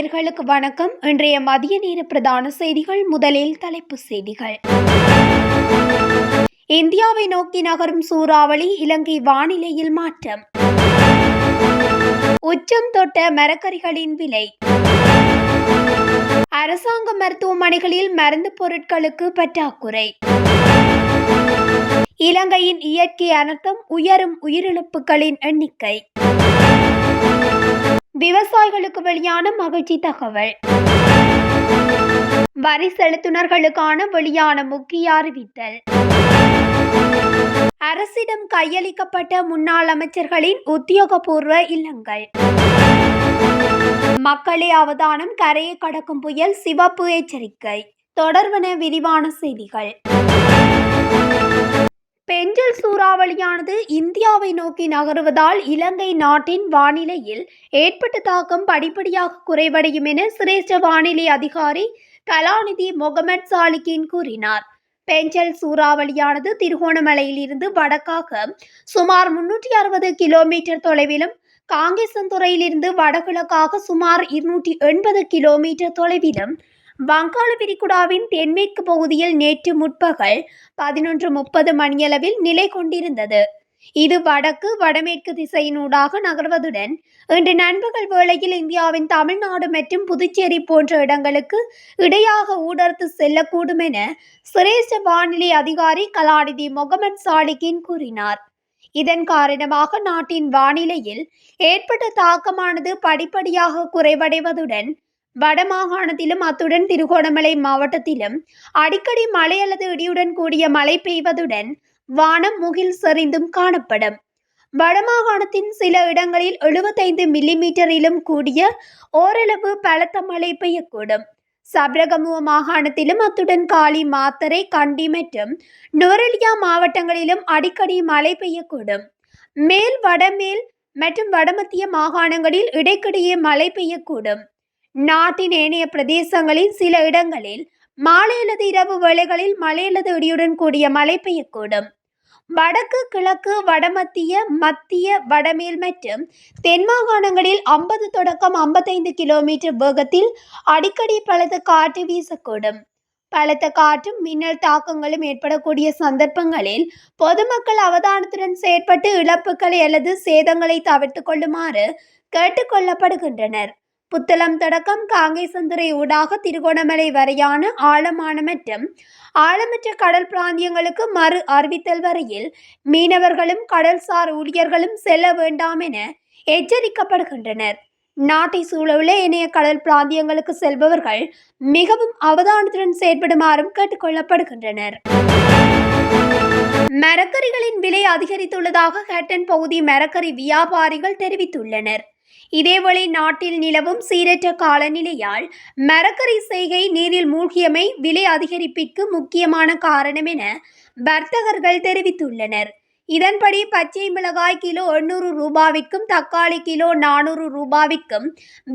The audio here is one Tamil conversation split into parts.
நேர்களுக்கு வணக்கம். இன்றைய மதிய நேர பிரதான செய்திகள் முதலில் தலைப்புச் செய்திகள். இந்தியாவை நோக்கி நகரும் சூறாவளி இலங்கை வானிலையில் மாற்றம். உச்சம் தொட்ட மரக்கறிகளின் விலை. அரசாங்க மருத்துவமனைகளில் மருந்து பொருட்களுக்கு பற்றாக்குறை. இலங்கையின் இயற்கை அனர்த்தம் உயரும் உயிரிழப்புகளின் எண்ணிக்கை. விவசாயிகளுக்கு வெளியான மகிழ்ச்சி தகவல். வரி செலுத்துனர்களுக்கான வெளியான முக்கிய அறிவித்தல். அரசிடம் கையளிக்கப்பட்ட முன்னாள் அமைச்சர்களின் உத்தியோகபூர்வ இல்லங்கள். மக்களே அவதானம் கரையை கடக்கும் புயல் சிவப்பு எச்சரிக்கை. தொடர்வன விரிவான செய்திகள். பெஞ்சல் சூறாவளியானது இந்தியாவை நோக்கி நகருவதால் இலங்கை நாட்டின் வானிலையில் ஏற்பட்ட தாக்கம் படிப்படியாக குறைவடையும் என சிரேஷ்ட வானிலை அதிகாரி கலாநிதி முகமட் சாலிகின் கூறினார். பெஞ்சல் சூறாவளியானது திருகோணமலையிலிருந்து வடக்காக சுமார் முன்னூற்றி அறுபது கிலோமீட்டர் தொலைவிலும் காங்கேசன்துறையிலிருந்து வடகிழக்காக சுமார் இருநூற்றி எண்பது கிலோமீட்டர் தொலைவிலும் வங்காள விரிகுடாவின் தென்மேற்கு பகுதியில் நேற்று முற்பகல் பதினொன்று முப்பது மணியளவில் நிலை கொண்டிருந்தது. இது வடக்கு வடமேற்கு திசையினூடாக நகர்வதுடன் இன்று நண்பகல் வேளையில் இந்தியாவின் தமிழ்நாடு மற்றும் புதுச்சேரி போன்ற இடங்களுக்கு இடையாக ஊடர்த்து செல்லக்கூடும் என சிரேஷ்ட வானிலை அதிகாரி கலாநிதி முகமது சாலிகின் கூறினார். இதன் காரணமாக நாட்டின் வானிலையில் ஏற்பட்ட தாக்கமானது படிப்படியாக குறைவடைவதுடன் வடமாகாணத்திலும் அத்துடன் திருகோணமலை மாவட்டத்திலும் அடிக்கடி மழை அல்லது இடியுடன் கூடிய மழை பெய்வதுடன் வானம் முகில் சரிந்தும் காணப்படும். வடமாகாணத்தின் சில இடங்களில் எழுபத்தைந்து மில்லிமீட்டரிலும் கூடிய ஓரளவு பலத்த மழை பெய்யக்கூடும். சப்ரகமுவ மாகாணத்திலும் அத்துடன் காலி மாத்தரை கண்டி மற்றும் நுவரெலியா மாவட்டங்களிலும் அடிக்கடி மழை பெய்யக்கூடும். மேல் வடமேல் மற்றும் வடமத்திய மாகாணங்களில் இடைக்கிடையே மழை பெய்யக்கூடும். நாட்டின் ஏனைய பிரதேசங்களில் சில இடங்களில் மாலை அல்லது இரவு வேளைகளில் மழை அல்லது இடியுடன் கூடிய மழை பெய்யக்கூடும். வடக்கு கிழக்கு வடமத்திய மத்திய வடமேல் மற்றும் தென் மாகாணங்களில் ஐம்பது தொடக்கம் ஐம்பத்தைந்து கிலோமீட்டர் வேகத்தில் அடிக்கடி பலத்த காற்று வீசக்கூடும். பலத்த காற்றும் மின்னல் தாக்கங்களும் ஏற்படக்கூடிய சந்தர்ப்பங்களில் பொதுமக்கள் அவதானத்துடன் செயற்பட்டு இழப்புகளை அல்லது சேதங்களை தவிர்த்து கொள்ளுமாறு கேட்டுக்கொள்ளப்படுகின்றனர் புத்தளம் தொடக்கம் காங்கேசந்துறை ஊடாக திருகோணமலை வரையான ஆழமான மற்றும் ஆழமற்ற கடல் பிராந்தியங்களுக்கு மறு அறிவித்தல் வரையில் மீனவர்களும் கடல்சார் ஊழியர்களும் செல்ல வேண்டாம் என எச்சரிக்கப்படுகின்றனர். நாட்டை சூழவுள்ள இணைய கடல் பிராந்தியங்களுக்கு செல்பவர்கள் மிகவும் அவதானத்துடன் செயற்படுமாறும் கேட்டுக்கொள்ளப்படுகின்றனர் மரக்கறிகளின் விலை அதிகரித்துள்ளதாக ஹேட்டன் பகுதி மரக்கறி வியாபாரிகள் தெரிவித்துள்ளனர். இதேவேளை நாட்டில் நிலவும் சீரற்ற காலநிலையால் மரக்கறி செய்கை நீரில் மூழ்கியமை விலை அதிகரிப்பிற்கு முக்கியமான காரணம் என வர்த்தகர்கள் தெரிவித்துள்ளனர். இதன்படி பச்சை மிளகாய் கிலோ எண்ணூறு ரூபாவிற்கும் தக்காளி கிலோ நானூறு ரூபாவிற்கும்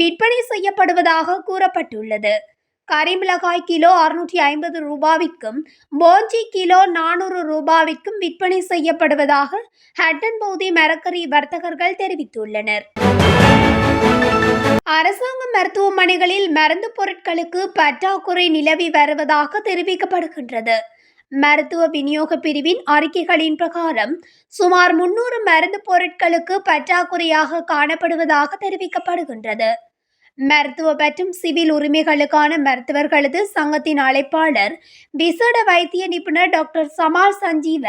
விற்பனை செய்யப்படுவதாக கூறப்பட்டுள்ளது. கரிமிளகாய் கிலோ அறுநூற்றி ஐம்பது ரூபாவிற்கும் போஞ்சி கிலோ நானூறு ரூபாவிற்கும் விற்பனை செய்யப்படுவதாக ஹட்டன் பகுதி மரக்கறி வர்த்தகர்கள் தெரிவித்துள்ளனர். அரசாங்க மருத்துவமனைகளில் மருந்து பொருட்களுக்கு பற்றாக்குறை நிலவி வருவதாக தெரிவிக்கப்படுகின்றது. மருத்துவ விநியோக பிரிவின் அறிக்கைகளின் பிரகாரம் சுமார் முன்னூறு மருந்து பொருட்களுக்கு பற்றாக்குறையாக காணப்படுவதாக தெரிவிக்கப்படுகின்றது. மருத்துவ மற்றும் சிவில் உரிமைகளுக்கான மருத்துவர்களது சங்கத்தின் அழைப்பாளர் விசேட வைத்திய நிபுணர் டாக்டர் சமால் சஞ்சீவ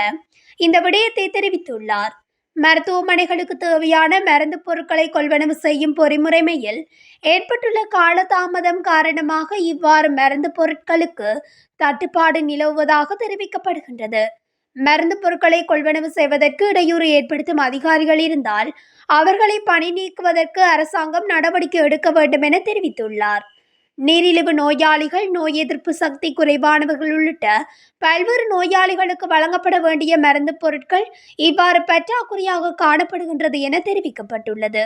இந்த விடயத்தை தெரிவித்துள்ளார். மருத்துவமனைகளுக்கு தேவையான மருந்து பொருட்களை கொள்வனவு செய்யும் பொறிமுறைமையில் ஏற்பட்டுள்ள காலதாமதம் காரணமாக இவ்வாறு மருந்து பொருட்களுக்கு தட்டுப்பாடு நிலவுவதாக தெரிவிக்கப்படுகின்றது. மருந்து பொருட்களை கொள்வனவு செய்வதற்கு இடையூறு ஏற்படுத்தும் அதிகாரிகள் இருந்தால் அவர்களை பணி நீக்குவதற்கு அரசாங்கம் நடவடிக்கை எடுக்க வேண்டும் என தெரிவித்துள்ளார். நீரிழிவு நோயாளிகள் நோய் எதிர்ப்பு சக்தி குறைவானவர்கள் உள்ளிட்ட பல்வேறு நோயாளிகளுக்கு வழங்கப்பட வேண்டிய மருந்து பொருட்கள் இவ்வாறு பற்றாக்குறையாக காணப்படுகின்றது என தெரிவிக்கப்பட்டுள்ளது.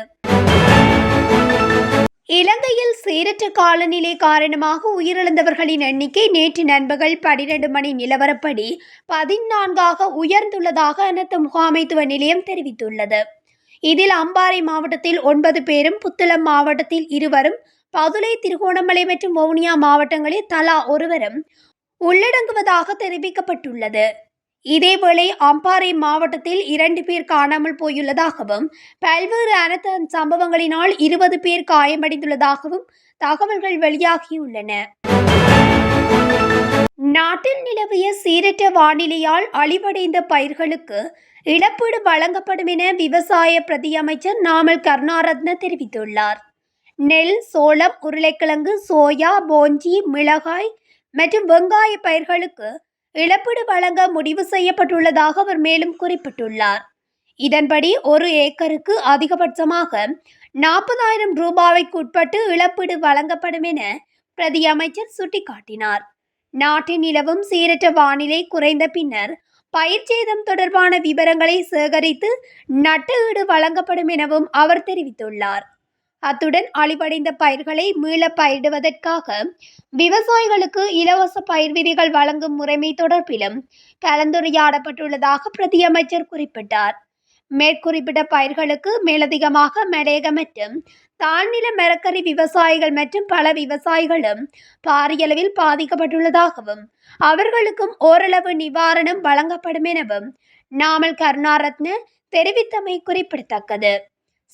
இலங்கையில் சீரற்ற காலநிலை காரணமாக உயிரிழந்தவர்களின் எண்ணிக்கை நேற்று நண்பகல் பனிரெண்டு மணி நிலவரப்படி பதினான்காக உயர்ந்துள்ளதாக அனைத்து முகாமைத்துவ நிலையம் தெரிவித்துள்ளது. இதில் அம்பாறை மாவட்டத்தில் ஒன்பது பேரும் புத்தளம் மாவட்டத்தில் இருவரும் பதுளை திருகோணமலை மற்றும் வவுனியா மாவட்டங்களில் தலா ஒருவரும் உள்ளடங்குவதாக தெரிவிக்கப்பட்டுள்ளது. இதேவேளை அம்பாறை மாவட்டத்தில் இரண்டு பேர் காணாமல் போயுள்ளதாகவும் பல்வேறு அனர்த்த சம்பவங்களினால் இருபது பேர் காயமடைந்துள்ளதாகவும் தகவல்கள் வெளியாகியுள்ளன. நாட்டில் நிலவிய சீரற்ற வானிலையால் அழிவடைந்த பயிர்களுக்கு இழப்பீடு வழங்கப்படும் என விவசாய பிரதியமைச்சர் நாமல் கருணாரத்ன தெரிவித்துள்ளார். நெல் சோளம் உருளைக்கிழங்கு சோயா போஞ்சி மிளகாய் மற்றும் வெங்காய பயிர்களுக்கு இழப்பீடு வழங்க முடிவு செய்யப்பட்டுள்ளதாக அவர் மேலும் குறிப்பிட்டுள்ளார். இதன்படி ஒரு ஏக்கருக்கு அதிகபட்சமாக நாற்பதாயிரம் ரூபாய்க்கு உட்பட்டு இழப்பீடு வழங்கப்படும் என பிரதி அமைச்சர் சுட்டிக்காட்டினார். நாட்டின் நிலவும் சீரற்ற வானிலை குறைந்த பின்னர் பயிர்ச்சேதம் தொடர்பான விவரங்களை சேகரித்து நட்டஈடு வழங்கப்படும் எனவும் அவர் தெரிவித்துள்ளார். அத்துடன் அழிவடைந்த பயிர்களை மீள பயிரிடுவதற்காக விவசாயிகளுக்கு இலவச பயிர் விதிகள் வழங்கும் முறைமை தொடர்பிலும் கலந்துரையாடப்பட்டுள்ளதாக பிரதியமைச்சர் குறிப்பிட்டார். மேற்குறிப்பிட்ட பயிர்களுக்கு மேலதிகமாக மலையக மற்றும் தாழ்நில மரக்கறி விவசாயிகள் மற்றும் பல விவசாயிகளும் பாரியளவில் பாதிக்கப்பட்டுள்ளதாகவும் அவர்களுக்கும் ஓரளவு நிவாரணம் வழங்கப்படும் எனவும் நாமல் கருணாரத்ன தெரிவித்தமை குறிப்பிடத்தக்கது.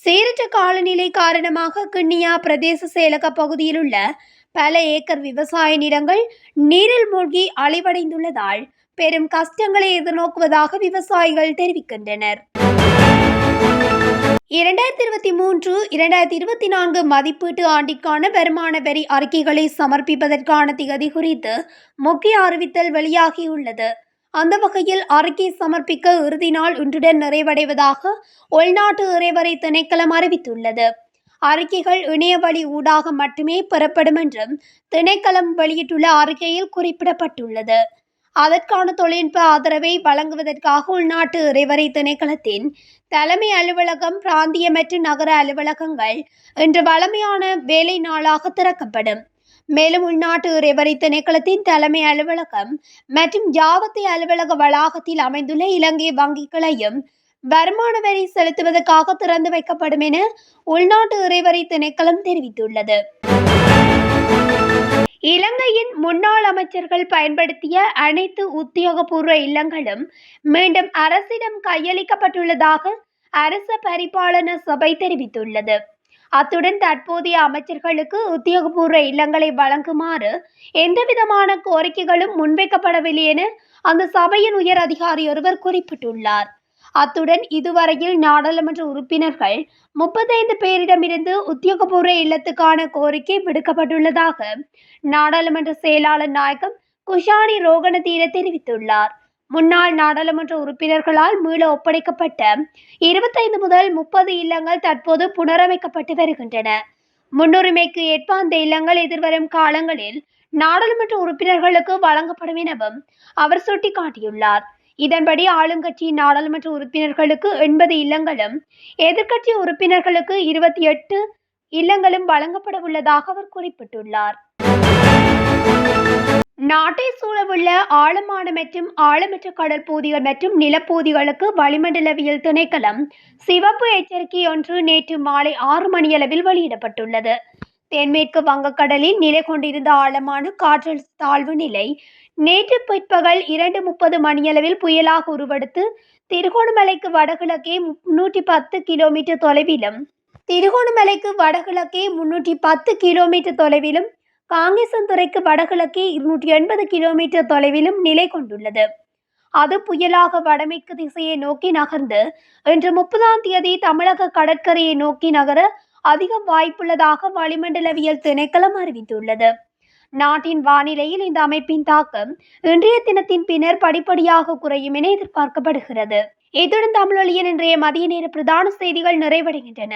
சீரற்ற காலநிலை காரணமாக கிண்ணியா பிரதேச செயலக பகுதியில் உள்ள பல ஏக்கர் விவசாய நிலங்கள் நீரில் மூழ்கி அழிவடைந்துள்ளதால் பெரும் கஷ்டங்களை எதிர்நோக்குவதாக விவசாயிகள் தெரிவிக்கின்றனர். இரண்டாயிரத்தி இருபத்தி மூன்று இரண்டாயிரத்தி இருபத்தி நான்கு மதிப்பீட்டு ஆண்டிற்கான வருமான வரி அறிக்கைகளை சமர்ப்பிப்பதற்கான திகதி குறித்து முக்கிய அறிவித்தல் வெளியாகியுள்ளது. அந்த வகையில் அறிக்கை சமர்ப்பிக்க இறுதி நாள் இன்றுடன் நிறைவடைவதாக உள்நாட்டு இறைவரை திணைக்களம் அறிவித்துள்ளது. அறிக்கைகள் இணைய வழி ஊடாக மட்டுமே பெறப்படும் என்றும் திணைக்களம் வெளியிட்டுள்ள அறிக்கையில் குறிப்பிடப்பட்டுள்ளது. அதற்கான தொழில்நுட்ப ஆதரவை வழங்குவதற்காக உள்நாட்டு இறைவரை திணைக்களத்தின் தலைமை அலுவலகம் பிராந்திய மற்றும் நகர அலுவலகங்கள் இன்று வழமையான வேலை நாளாக திறக்கப்படும். மேலும் உள்நாட்டு இறைவரை திணைக்களத்தின் தலைமை அலுவலகம் மற்றும் ஜாவத்தை அலுவலக வளாகத்தில் அமைந்துள்ள இலங்கை வங்கிகளையும் வருமான வரி செலுத்துவதற்காக திறந்து வைக்கப்படும் என உள்நாட்டு இறைவரை திணைக்களம் தெரிவித்துள்ளது. இலங்கையின் முன்னாள் அமைச்சர்கள் பயன்படுத்திய அனைத்து உத்தியோகபூர்வ இல்லங்களும் மீண்டும் அரசிடம் கையளிக்கப்பட்டுள்ளதாக அரச பரிபாலன சபை தெரிவித்துள்ளது. அத்துடன் தற்போதைய அமைச்சர்களுக்கு உத்தியோகபூர்வ இல்லங்களை வழங்குமாறு எந்தவிதமான கோரிக்கைகளும் முன்வைக்கப்படவில்லை என அந்த சபையின் உயர் அதிகாரி ஒருவர் குறிப்பிட்டுள்ளார். அத்துடன் இதுவரையில் நாடாளுமன்ற உறுப்பினர்கள் முப்பத்தைந்து பேரிடமிருந்து உத்தியோகபூர்வ இல்லத்துக்கான கோரிக்கை விடுக்கப்பட்டுள்ளதாக நாடாளுமன்ற செயலாளர் நாயகம் குஷானி ரோகணதீர தெரிவித்துள்ளார். முன்னாள் நாடாளுமன்ற உறுப்பினர்களால் மீள ஒப்படைக்கப்பட்ட இருபத்தைந்து முதல் முப்பது இல்லங்கள் தற்போது புனரமைக்கப்பட்டு வருகின்றன. முன்னுரிமைக்கு ஏற்ப அந்த இல்லங்கள் எதிர்வரும் காலங்களில் நாடாளுமன்ற உறுப்பினர்களுக்கு வழங்கப்படும் எனவும் அவர் சுட்டிக்காட்டியுள்ளார். இதன்படி ஆளுங்கட்சியின் நாடாளுமன்ற உறுப்பினர்களுக்கு எண்பது இல்லங்களும் எதிர்க்கட்சி உறுப்பினர்களுக்கு இருபத்தி எட்டு இல்லங்களும் வழங்கப்பட உள்ளதாக அவர் குறிப்பிட்டுள்ளார். நாட்டை சூழவுள்ள ஆழமான மற்றும் ஆழமற்ற கடல் பகுதிகள் மற்றும் நிலப்பகுதிகளுக்கு வளிமண்டலவியல் திணைக்களம் சிவப்பு எச்சரிக்கை ஒன்று நேற்று மாலை ஆறு மணியளவில் வெளியிடப்பட்டுள்ளது. தென்மேற்கு வங்கக்கடலில் நிலை கொண்டிருந்த ஆழமான காற்றல் தாழ்வு நிலை நேற்று பிற்பகல் இரண்டு முப்பது மணியளவில் புயலாக உருவெடுத்து திருகோணமலைக்கு வடகிழக்கே முன்னூற்றி பத்து கிலோமீட்டர் தொலைவிலும் திருகோணமலைக்கு வடகிழக்கே முன்னூற்றி பத்து கிலோமீட்டர் தொலைவிலும் காங்கேசன்துறைக்கு வடகிழக்கே இருநூற்றி எண்பது கிலோமீட்டர் தொலைவிலும் நிலை கொண்டுள்ளது. அது புயலாக வடமேற்கு திசையை நோக்கி நகர்ந்து இன்று முப்பதாம் தேதி தமிழக கடற்கரையை நோக்கி நகர அதிகம் வாய்ப்புள்ளதாக வளிமண்டலவியல் திணைக்களம் அறிவித்துள்ளது. நாட்டின் வானிலையில் இந்த அமைப்பின் தாக்கம் இன்றைய தினத்தின் பின்னர் படிப்படியாக குறையும் என எதிர்பார்க்கப்படுகிறது. இத்துடன் தமிழொலியின் இன்றைய மதிய நேர பிரதான செய்திகள் நிறைவடைகின்றன.